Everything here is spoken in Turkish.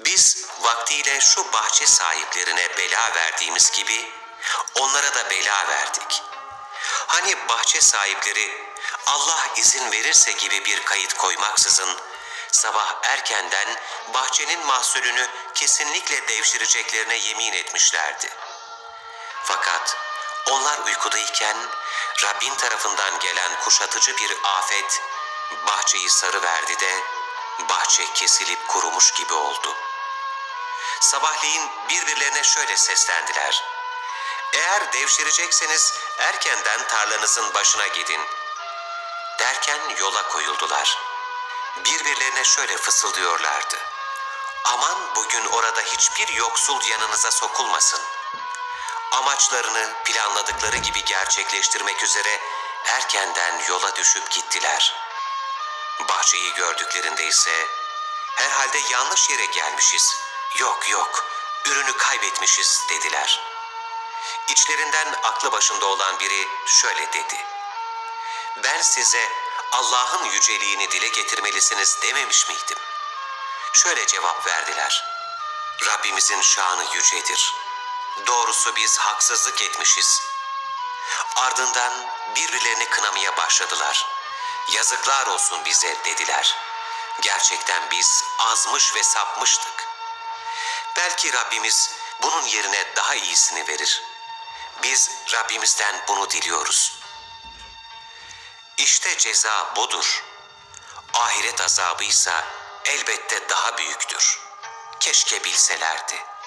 Biz vaktiyle şu bahçe sahiplerine bela verdiğimiz gibi onlara da bela verdik. Hani bahçe sahipleri Allah izin verirse gibi bir kayıt koymaksızın sabah erkenden bahçenin mahsulünü kesinlikle devşireceklerine yemin etmişlerdi. Fakat onlar uykudayken Rabbin tarafından gelen kuşatıcı bir afet bahçeyi sarıverdi de bahçe kesilip kurumuş gibi oldu. Sabahleyin birbirlerine şöyle seslendiler. Eğer devşirecekseniz erkenden tarlanızın başına gidin. Derken yola koyuldular. Birbirlerine şöyle fısıldıyorlardı. Aman bugün orada hiçbir yoksul yanınıza sokulmasın. Amaçlarını planladıkları gibi gerçekleştirmek üzere erkenden yola düşüp gittiler. Bahçeyi gördüklerinde ise herhalde yanlış yere gelmişiz. Yok yok, ürünü kaybetmişiz dediler. İçlerinden aklı başında olan biri şöyle dedi. Ben size Allah'ın yüceliğini dile getirmelisiniz dememiş miydim? Şöyle cevap verdiler. Rabbimizin şanı yücedir. Doğrusu biz haksızlık etmişiz. Ardından birbirlerini kınamaya başladılar. Yazıklar olsun bize dediler. Gerçekten biz azmış ve sapmıştık. Belki Rabbimiz bunun yerine daha iyisini verir. Biz Rabbimizden bunu diliyoruz. İşte ceza budur. Ahiret azabıysa elbette daha büyüktür. Keşke bilselerdi.''